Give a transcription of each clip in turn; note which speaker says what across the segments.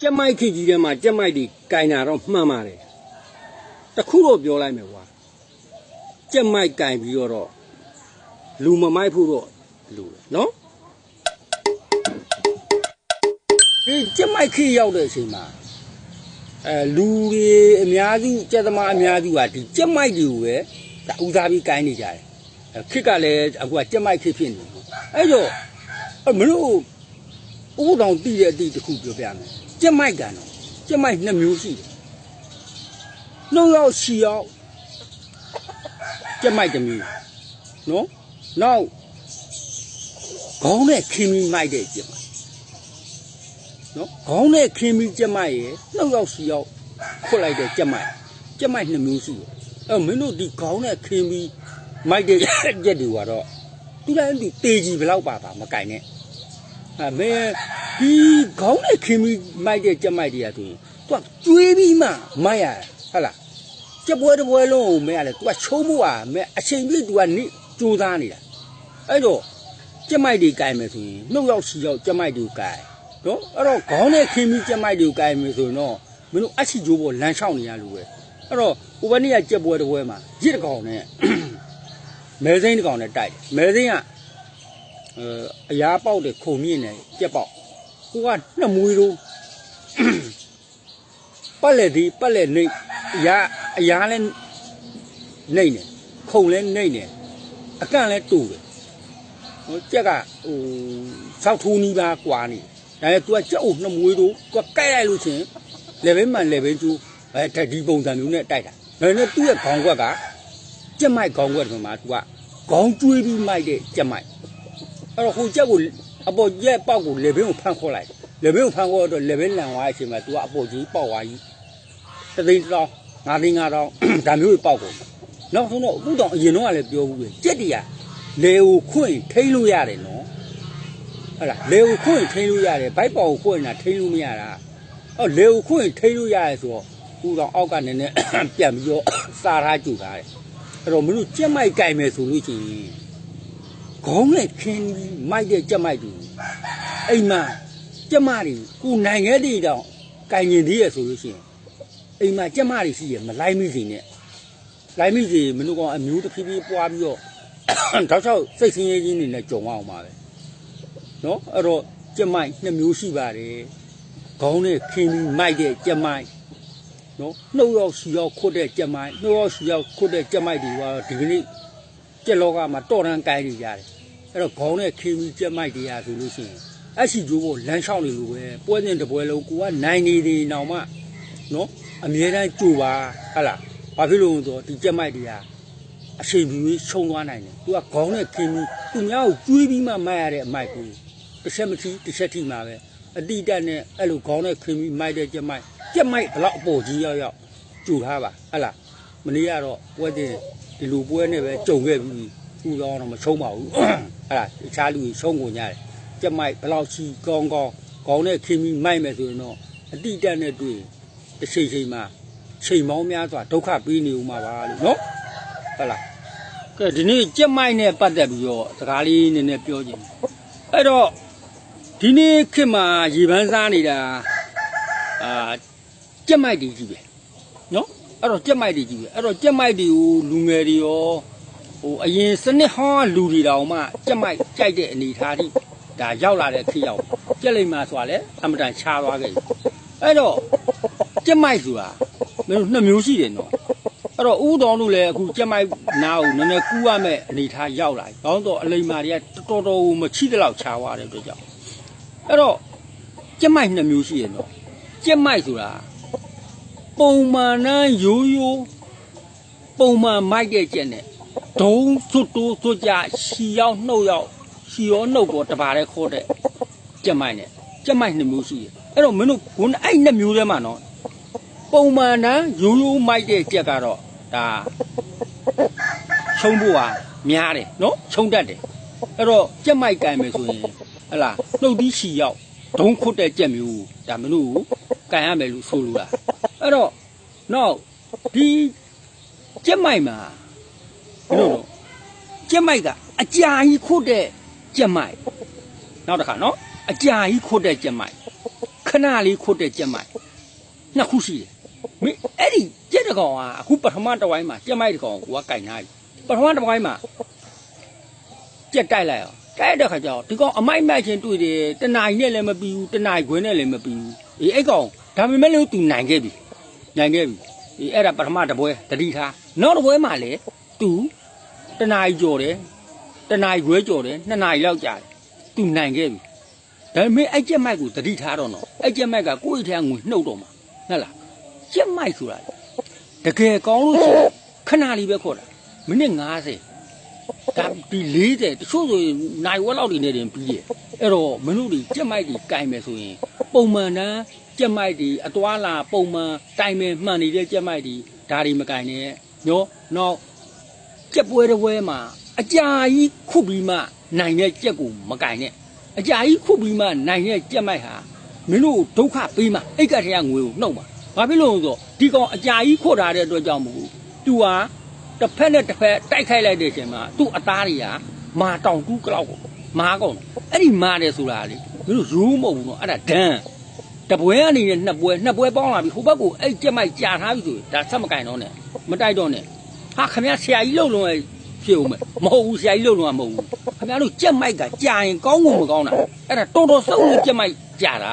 Speaker 1: ကြက်မိုက်ခေတ်ကြီးထဲမှာကြက်မိုက်တွေကင်တာတော့မှန်ပါတယ်တခုတော့ပြောလိုက်မယ်ကွာကြက်မိုက်ကင်ပြီးတော့လူမမိုက်ဖို့တော့လူတယ်နော်ဒီကြက်မိုက်ခေတ်ရောက်တဲ့အချိန်မှာအဲလူတွေအများစုကြက်သမားအများစုကဒီကြက်မိုက်တွေကိုပဲဒါဦးစားပြီးကင်နေကြတယ်အဲခေတ်ကလည်းအခုကကြက်မိုက်ခေတ်ဖြစ်နေတယ်အဲ့တော့အဲ့မလို့ဥပဒေတည်တဲ့အတိတစ်ခုပြောပြမယ် ကြက်မိုက်ကန်တော့ကြက်မိုက်နှစ်မျိုးရှိတယ်နှုတ်ရောက်ရှီရောက်ကြက်မိုက်တစ်မျိုးနော်နောက်ခေါင်းနဲ့ခင်းပြီးမိုက်တဲ့ကြက်မိုက်နော်ခေါင်းနဲ့ခင်းပြီးကြက်မိုက်ရယ်နှုတ်ရောက်ရှီရောက်ခွတ်လိုက်တဲ့ကြက်မိုက်ကြက်မိုက်နှစ်မျိုးရှိတယ်အဲ့မင်းတို့ဒီခေါင်းနဲ့ခင်းပြီးမိုက်တဲ့ကြက်တွေကတော့သူလည်းဒီတေကြီးဘယ်လောက်ပါပါမကင်နဲ့ အမေဒီခေါင်းနဲ့ခင်းပြီးမိုက်တဲ့ကြက်မိုက်တွေကဆိုရင်သူကကျွေးပြီးမှမိုက်ရဟုတ်လားကြက်ပွဲတစ်ပွဲလုံးကိုမဲရတယ်သူကချုံးဖို့อ่ะမဲအချိန်ပြည့်သူကနေစူးစမ်းနေတာအဲ့တော့ကြက်မိုက်တွေကင်မယ်ဆိုရင်နှုတ်ရောက်စီရောက်ကြက်မိုက်တွေကင်နော်အဲ့တော့ခေါင်းနဲ့ခင်းပြီးကြက်မိုက်တွေကင်မယ်ဆိုရင်တော့မင်းတို့အချီကျိုးပေါ်လမ်းလျှောက်နေရလို့ပဲအဲ့တော့ဟိုဘက်နေ့ကကြက်ပွဲတစ်ပွဲမှာရစ်တစ်ကောင်နဲ့မဲစိမ့်တစ်ကောင်နဲ့တိုက်တယ်မဲစိမ့်က အဲအရာပေါက်တဲ့ခုံမြင့်နေကြက်ပေါက်ဟိုကနှစ်မွေးတို့ပတ်လက်ဒီပတ်လက်နေအရာအရာလဲနေနေခုံလဲနေနေအကန့်လဲတူတယ်ဟိုကြက်ကဟိုစောက်ထူးနီးပါကွာနေဒါပေမဲ့ तू ကကြက်အုပ်နှစ်မွေးတို့သူကကိုက်လိုက်လို့ချင်းလေဘဲမှန်လေဘဲကျူးအဲတက်ဒီပုံစံမျိုးနဲ့တိုက်တာဒါပေမဲ့သူ့ရဲ့ခေါင်းကွက်ကကြက်မိုက်ခေါင်းကွက်ဒီမှာ तू ကခေါင်းကျွေးပြီးမိုက်တဲ့ကြက်မိုက် အဲ့တော့ဟိုချက်ကိုအပေါ်ရက်ပေါက်ကိုလေဘင်းကိုဖန်ခေါ်လိုက်လေဘင်းကိုဖန်ခေါ်တော့လေဘင်းလန်သွားတဲ့အချိန်မှာ तू ကအပေါ်ကြီးပေါက်သွားကြီးတသိန်းတစ်တောင်းငါးသိန်းငါးတောင်းဒါမျိုးတွေပေါက်ကုန်နောက်ဆုံးတော့အခုတော့အရင်တော့ကလည်းပြောဘူးပဲကြက်တည်းကလေကိုခွင့်ထိန်းလို့ရတယ်နော်ဟုတ်လားလေကိုခွင့်ထိန်းလို့ရတယ်ဘိုက်ပေါ်ကိုခွင့်တာထိန်းလို့မရတာအော်လေကိုခွင့်ထိန်းလို့ရတယ်ဆိုတော့အခုတော့အောက်ကနည်းနည်းပြန်ပြီးတော့စားထားကြူထားတယ်အဲ့တော့မလို့ကြက်မိုက်ကြိုင်မယ်ဆိုလို့ရှိရင် ခေါင်းနဲ့ခင်းပြီးမိုက်တဲ့ကြက်မိုက်တူအိမ်မှာကြက်မတွေကိုနိုင်ခဲ့တဲ့တောင်ကင်ကျင်သေးရဆိုလို့ရှိရင်အိမ်မှာကြက်မတွေရှိရမလိုက်မိစေနဲ့လိုက်မိစေမင်းတို့ကအမျိုးတစ်ဖြည်းဖြည်းပွားပြီးတော့တောက်ချောက်စိတ်ဆင်းရဲခြင်းတွေနဲ့ကြုံအောင်ပါပဲနော်အဲ့တော့ကြက်မိုက်နှစ်မျိုးရှိပါတယ်ခေါင်းနဲ့ခင်းပြီးမိုက်တဲ့ကြက်မိုက်နော်နှုတ်ရောက်ရှူရောက်ခွတ်တဲ့ကြက်မိုက်နှုတ်ရောက်ရှူရောက်ခွတ်တဲ့ကြက်မိုက်တွေကတော့ဒီကနေ့ ကျက်လောကမှာတော်တန်းကိုင်းနေကြတယ်အဲ့တော့ခေါင်းနဲ့ခင်းပြီးကျက်မိုက်တရားဆိုလို့ရှိရင်အရှိကျိုးကိုလမ်းလျှောက်နေလို့ပဲပွဲစဉ်တစ်ပွဲလုံးကိုကနိုင်နေတယ်နောင်မှနော်အမြဲတမ်းကြိုပါဟဟလားဘာဖြစ်လို့လဲဆိုတော့ဒီကျက်မိုက်တရားအချိန်ပြီးရှုံသွားနိုင်တယ်သူကခေါင်းနဲ့ခင်းပြီးသူများကိုကျွေးပြီးမှမိုက်ရတဲ့အမိုက်ကိုတစ်ချက်မထီတစ်ချက်ထိမှာပဲအတိတက်နဲ့အဲ့လိုခေါင်းနဲ့ခင်းပြီးမိုက်တဲ့ကျက်မိုက်ကျက်မိုက်ဘလောက်အပေါ်ကြီးရောက်ရောက်ကြိုထားပါဟဟလား မနေ့ကတော့ပွဲစဉ်ဒီလိုပွဲနဲ့ပဲကြုံခဲ့ပြီးခုတော့တော့မချုံးပါဘူးအဲ့ဒါတခြားလူကြီးချုံးကုန်ကြတယ်ကြက်မိုက်ဘယ်လောက်ချီကောင်းကောင်းခေါင်းနဲ့ခင်းပြီးမိုက်မယ်ဆိုရင်တော့အတိတက်နဲ့တွေ့တစ်ချိန်ချိန်မှာချိန်မောင်းများစွာဒုက္ခပေးနေဦးမှာပါလို့နော်ဟုတ်လားကဲဒီနေ့ကြက်မိုက်နဲ့ပတ်သက်ပြီးတော့စကားလေးနည်းနည်းပြောခြင်းအဲ့တော့ဒီနေ့ခေတ်မှာရေပန်းစားနေတာအာကြက်မိုက်တွေကြီးပဲနော် အဲ့တော့ကြက်မိုက်တွေကြီးပဲအဲ့တော့ကြက်မိုက်တွေကိုလူငယ်တွေရောဟိုအရင်စနစ်ဟောင်းကလူတွေတောင်မှကြက်မိုက်ကြိုက်တဲ့အနေထားထိဒါရောက်လာတဲ့ခေတ်ရောက်ကြက်လိမ့်မှာဆိုတာလေအမတန်ချားသွားခဲ့ပြီအဲ့တော့ကြက်မိုက်ဆိုတာမင်းတို့နှစ်မျိုးရှိတယ်နော်အဲ့တော့ဥတော်တို့လည်းအခုကြက်မိုက်နားကိုနည်းနည်းကူးရမယ့်အနေထားရောက်လာပြီ။ကောင်းတော့အလိမ္မာတွေကတော်တော်မချိတဲ့လောက်ချားသွားတဲ့အတွက်ကြောင့်အဲ့တော့ကြက်မိုက်နှစ်မျိုးရှိတယ်နော်ကြက်မိုက်ဆိုတာ ပုံမှန်နဲ့ရိုးရိုးပုံမှန်မိုက်တဲ့ကျက်နဲ့ဒုံသွတ်တိုးသွတ်ကြရှီရောက်နှုတ်ရောက်ရှီရောနှုတ်ကောတပါးတဲ့ခေါ်တဲ့ကျက်မိုက်နဲ့ကျက်မိုက်နှစ်မျိုးရှိတယ်အဲ့တော့မင်းတို့ဘုန်းအဲ့နှစ်မျိုးထဲမှာနော်ပုံမှန်နဲ့ရိုးရိုးမိုက်တဲ့ကျက်ကတော့ဒါချုံဖို့ဟာများတယ်နော်ချုံတတ်တယ်အဲ့တော့ကျက်မိုက်ကင်မယ်ဆိုရင်ဟလာနှုတ်ပြီးရှီရောက်ဒုံခွတ်တဲ့ကျက်မျိုးဒါမင်းတို့ကိုကန်ရမယ်လို့ဆိုလိုတာ အဲ့တော့နောက်ဒီကြက်မိုက်မှာဘယ်လိုလဲကြက်မိုက်ကအကြာကြီးခုတ်တဲ့ကြက်မိုက်နောက်တစ်ခါနော်အကြာကြီးခုတ်တဲ့ကြက်မိုက်ခခဏလေးခွတ်တဲ့ကြက်မိုက်နှစ်ခုရှိတယ်မင်းအဲ့ဒီကြက်တစ်ကောင်ကအခုပထမတစ်ဝိုင်းမှာကြက်မိုက်တစ်ကောင်ကိုကကင်ထားပြီပထမတစ်ဝိုင်းမှာကြက်တိုက်လိုက်အောင်တိုက်တဲ့ခါကျတော့ဒီကောင်အမိုက်မိုက်ချင်းတွေ့တယ်တနာ ਈ နဲ့လည်းမပြီးဘူးတနာ ਈ ခွင်းနဲ့လည်းမပြီးဘူးအေးအဲ့ကောင်ဒါပေမဲ့လို့သူနိုင်ခဲ့ပြီ နိုင်ခဲ့ပြီအဲ့ဒါပထမတပွဲတတိထားနောက်တပွဲမှာလေသူတနားကြော်တယ်တနားရွဲကြော်တယ်နှစ်နာရီလောက်ကြာတယ်သူနိုင်ခဲ့ပြီဒါပေမဲ့အဲ့ကြက်မိုက်ကိုတတိထားတော့နော်အဲ့ကြက်မိုက်ကကိုယ့်အထက်ငွေနှုတ်တော့မှာဟုတ်လားကြက်မိုက်ဆိုတာတကယ်ကောင်းလို့ရှိရင်ခဏလေးပဲခေါ်တာမိနစ်90ဒါဒီ40တချို့ဆိုရင်နိုင်ဝက်လောက်တွေနဲ့တင်ပြီးရဲ့အဲ့တော့မင်းတို့တွေကြက်မိုက်ကြီးကင်မယ်ဆိုရင်ပုံမှန်တမ်း ကျက်မိုက်ကြီးအသွာလာပုံမှန်တိုင်မယ်မှန်နေတဲ့ကျက်မိုက်ကြီးဒါတွေမကင်နဲ့ညောနောက်ကျက်ပွဲတစ်ပွဲမှာအကြာကြီးခုတ်ပြီးမှနိုင်တဲ့ကျက်ကိုမကင်နဲ့အကြာကြီးခုတ်ပြီးမှနိုင်တဲ့ကြက်မိုက်ဟာမင်းတို့ဒုက္ခပေးမှအိတ်ကတည်းကငွေကိုနှုတ်မှာဘာဖြစ်လို့လဲဆိုတော့ဒီကောင်အကြာကြီးခုတ်ထားတဲ့အတွက်ကြောင့်မဟုတ်ဘူးသူဟာတစ်ဖက်နဲ့တစ်ဖက်တိုက်ခိုက်လိုက်တဲ့အချိန်မှာသူ့အသားတွေကမာတောင်တူးကလောက်ကိုမာကောင်အဲ့ဒီမာတယ်ဆိုတာလေမင်းတို့ရိုးမဟုတ်ဘူးနော်အဲ့ဒါဒန်း တပွဲအနေနဲ့နှစ်ပွဲနှစ်ပွဲပေါင်းလာပြီဟိုဘက်ကိုအဲ့ကြက်မိုက်ကြာထားပြီဆိုရင်ဒါဆက်မကင်တော့နဲ့မတိုက်တော့နဲ့ဟာခမရဆရာကြီးလှုပ်လုံးရဲ့ဖြစ်ဦးမယ်မဟုတ်ဘူးဆရာကြီးလှုပ်လုံးကမဟုတ်ဘူးခင်ဗျားတို့ကြက်မိုက်ကကြာရင်ကောင်းဖို့မကောင်းတာအဲ့ဒါတော်တော်ဆုံးလို့ကြက်မိုက်ကြာတာ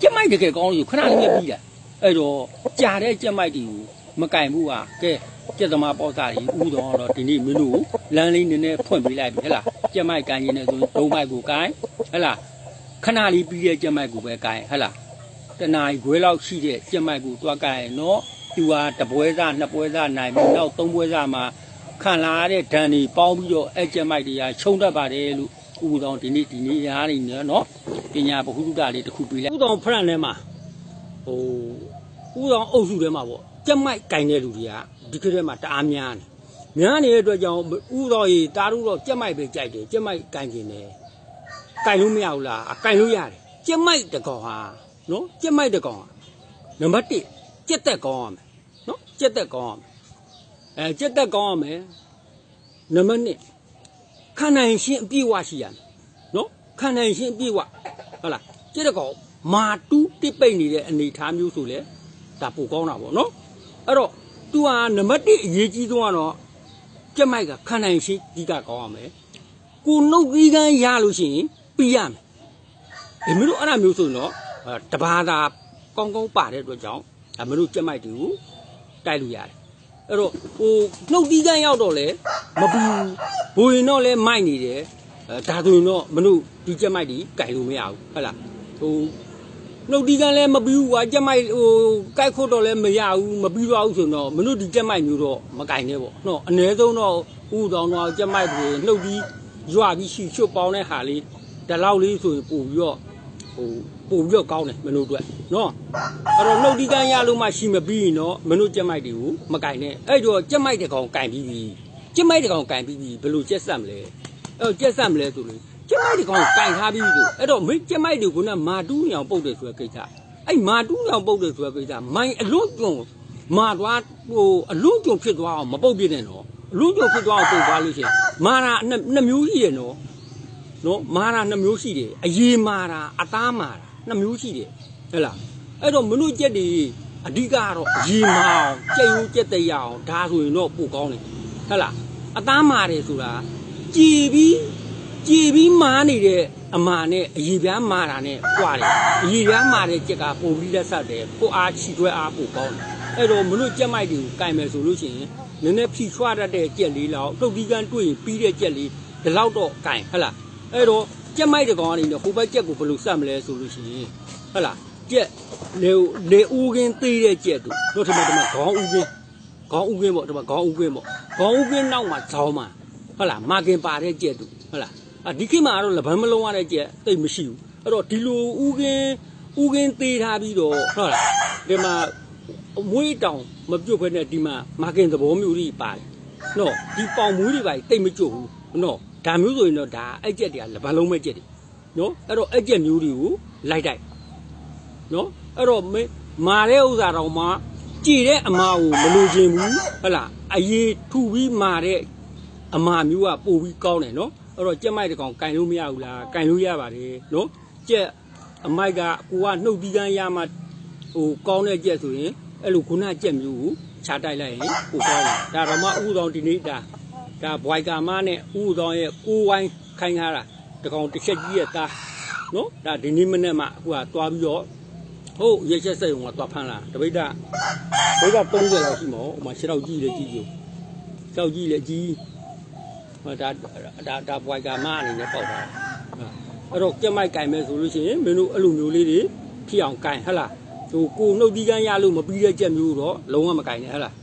Speaker 1: ကြက်မိုက်တကယ်ကောင်းလို့ခဏလေးပဲပြီးတာအဲ့တော့ကြာတဲ့ကြက်မိုက်တွေကိုမကင်ဘူးဟာကဲကြက်သမားပေါ့စားကြီးဥတော်တော့ဒီနေ့မင်းတို့လမ်းလေးနည်းနည်းဖွင့်ပေးလိုက်ပြီဟဲ့လားကြက်မိုက်ကန်ရင်လည်းဆိုရင်ဒုံမိုက်ကိုကန်ဟဲ့လား ခဏလေးပြီးတဲ့ကြက်မိုက်ကိုပဲကန်ဟဲ့လားတနားခွဲလောက်ရှိတဲ့ကြက်မိုက်ကိုတွားကန်ရင်တော့သူဟာတပွဲစားနှစ်ပွဲစားနိုင်ပြီနောက်သုံးပွဲစားမှာခံလာရတဲ့ဒဏ်တွေပေါင်းပြီးတော့အဲ့ကျက်မိုက်တွေကခြုံတတ်ပါတယ်လို့ဥပဒေဒီနေ့ဒီနေ့ရားနေနော်ပညာဗဟုသုတလေးတစ်ခုပြီးလိုက်ဥပဒေဖရန်ထဲမှာဟိုဥပဒေအုပ်စုထဲမှာပေါ့ကျက်မိုက်ကင်တဲ့လူတွေကဒီခေတ်ထဲမှာတအားများနေများနေတဲ့အတွက်ကြောင့်ဥပဒေရေတားလို့တော့ကျက်မိုက်ပဲကြိုက်တယ်ကျက်မိုက်ကင်ကျင်တယ် ကင်လို့မရဘူးလားအကင်လို့ရတယ်ကျက်မိုက်တကောင်ဟာနော်ကျက်မိုက်တကောင်ဟာနံပါတ်1ကျက်သက်ကောင်းရမယ်နော်ကျက်သက်ကောင်းရမယ်အဲကြက်တက်ကောင်းရမယ်နံပါတ်1ခန္ဓာရင်ရှင်းအပြည့်ဝရှိရမယ်နော်ခန္ဓာရင်ရှင်းအပြည့်ဝဟုတ်လားကြက်တက်ကောင်းမာတူးတစ်ပိတ်နေတဲ့အနေအထားမျိုးဆိုလေဒါပိုကောင်းတာပေါ့နော်အဲ့တော့ तू ဟာနံပါတ်1အရေးကြီးဆုံးကတော့ကြက်မိုက်ကခန္ဓာရင်ရှင်းဒီကကောင်းရမယ်ကိုနှုတ်သီးကန်းရလို့ရှိရင် ပြီးရမယ်ဒီမျိုးတို့အဲ့ဒါမျိုးဆိုရင်တော့အဲတဘာသာကောင်းကောင်းပါတဲ့အတွက်ကြောင့်အမတို့ကြက်မိုက်တွေကိုတိုက်လို့ရတယ်အဲ့တော့ဟိုနှုတ်တီးကန်းရောက်တော့လေမပူဘိုရင်တော့လဲမိုက်နေတယ်အဲဒါဆိုရင်တော့မလို့ဒီကြက်မိုက်ဒီကြိုင်လို့မရဘူးဟုတ်လားဟိုနှုတ်တီးကန်းလဲမပူဘူးကွာကြက်မိုက်ဟိုကြိုက်ခွတ်တော့လဲမရဘူးမပြီးတော့ဘူးဆိုတော့မလို့ဒီကြက်မိုက်မျိုးတော့မကြိုင်နဲ့ပေါ့နော်အ ਨੇ ဆုံးတော့ဥတောင်တော့ကြက်မိုက်တွေနှုတ်တီးရွာပြီးရှိချွတ်ပေါင်းတဲ့ဟာလေး ဒီလောက်လေးဆိုရင်ပို့ပြီးတော့ဟိုပို့ပြီးတော့ကောင်းတယ်မလို့အတွက်နော်အဲ့တော့နှုတ်ဒီကန်းရလို့မှရှိမပြီးရင်တော့မနှုတ်ကြက်မိုက်တွေကိုမကင်နဲ့အဲ့တော့ကြက်မိုက်တကောင်ကင်ပြီးပြီကြက်မိုက်တကောင်ကင်ပြီးပြီဘယ်လိုကြက်ဆက်မလဲအဲ့တော့ကြက်ဆက်မလဲဆိုလို့ကြက်မိုက်တကောင်ကင်ထားပြီးပြီဆိုအဲ့တော့မိကြက်မိုက်တွေကမာတူးညောင်ပုတ်တယ်ဆိုတဲ့ကိစ္စအဲ့မာတူးညောင်ပုတ်တယ်ဆိုတဲ့ကိစ္စမိုင်းအလွတ်ကျုံမာသွားဟိုအလွတ်ကျုံဖြစ်သွားအောင်မပုတ်ပြနဲ့နော်အလွတ်ကျုံဖြစ်သွားအောင်ပုတ်သွားလို့ရှိရင်မာနာနှစ်နှစ်မျိုးရှိတယ်နော် နော်မာတာနှစ်မျိုးရှိတယ်အရေးမာတာအသားမာတာနှစ်မျိုးရှိတယ်ဟဲ့လားအဲ့တော့မနုကျက်တွေအဓိကကတော့အရေးမာအောင်ကြက်ရိုးကြက်တဲ့ရအောင်ဒါဆိုရင်တော့ပိုကောင်းတယ်ဟဲ့လားအသားမာတယ်ဆိုတာကြည်ပြီးကြည်ပြီးမာနေတဲ့အမာနဲ့အရေးပြားမာတာနဲ့ကြွားတယ်အရေးပြားမာတဲ့ကြက်ကပိုပြီးလက်ဆက်တယ်ကိုအားချီတွဲအားပိုကောင်းတယ်အဲ့တော့မနုကြက်မိုက်တွေကိုကင်မယ်ဆိုလို့ရှိရင်နည်းနည်းဖြီချွားတတ်တဲ့ကြက်လေးလောက်တုတ်ဒီကန်တွေ့ရင်ပြီးတဲ့ကြက်လေးဒီလောက်တော့ကင်ဟဲ့လား အဲ့တော့ကြက်မိုက်တကောင်အနေနဲ့ဟိုဘက်ကြက်ကိုဘယ်လိုစက်မလဲဆိုလို့ရှိရင်ဟုတ်လားကြက်လေလေဦးကင်းသေးတဲ့ကြက်တို့တို့ဒီမှာဒီမှာခေါင်းဦးကင်းခေါင်းဦးကင်းပေါ့ဒီမှာခေါင်းဦးကင်းပေါ့ခေါင်းဦးကင်းနောက်မှာဇောင်းမှာဟုတ်လားမာကင်ပါတဲ့ကြက်တို့ဟုတ်လားအဒီခေတ်မှာတော့လပန်းမလုံးရတဲ့ကြက်တိတ်မရှိဘူးအဲ့တော့ဒီလိုဦးကင်းဦးကင်းသေးထားပြီးတော့ဟုတ်လားဒီမှာအမွေးတောင်မပြုတ်ဖဲနဲ့ဒီမှာမာကင်သဘောမျိုးကြီးပါတယ်နော်ဒီပေါင်မွေးတွေပါတိတ်မကြွဘူးနော် ဒါမျိုးဆိုရင်တော့ဒါအဲ့ကျက်တွေကလပန်းလုံးမဲ့ကျက်တွေနော်အဲ့တော့အဲ့ကျက်မျိုးတွေကိုလိုက်တိုက်နော်အဲ့တော့မင်းမာတဲ့ဥစ္စာတော့မှကြည်တဲ့အမာကိုမလိုချင်ဘူးဟုတ်လားအရေးထူပြီးမာတဲ့အမာမျိုးကပို့ပြီးကောင်းတယ်နော်အဲ့တော့ကြက်မိုက်တကောင်ကင်လို့မရဘူးလားကင်လို့ရပါတယ်နော်ကြက်အမိုက်ကကိုကနှုတ်တီးကန်းရမှဟိုကောင်းတဲ့ကြက်ဆိုရင်အဲ့လိုခုနကြက်မျိုးကိုခြာတိုက်လိုက်ရင်ကိုကောင်းတယ်ဒါတော့မှဥတော်ဒီနေ့ဒါ ဒါဘွိုင်ကာမနဲ့ဥတော်ရဲ့ကိုဝိုင်းခိုင်းထားတာတကောင်တစ်ချက်ကြီးရဲ့သားနော်ဒါဒီနေ့မနေ့မှအခုကသွားပြီးတော့ဟုတ်ရက်ချက်စိတ်ုံကသွားဖမ်းလာတပိတ်တာဘိတ်က30လောက်ရှိမောဟိုမှာ6တော့ကြီးလေကြီးကြီး6ကြီးလေကြီးဟောဒါဒါဒါဘွိုင်ကာမအနေနဲ့ပေါက်တာအဲ့တော့ကြက်မိုက်ကင်မဲ့ဆိုလို့ရှိရင်မင်းတို့အဲ့လိုမျိုးလေးတွေဖြစ်အောင်ကင်ဟဟလားဟိုကိုနှုတ်ဒီကန်းရလို့မပြီးတဲ့ကြက်မျိုးတော့လုံးဝမကင်နဲ့ဟဟလား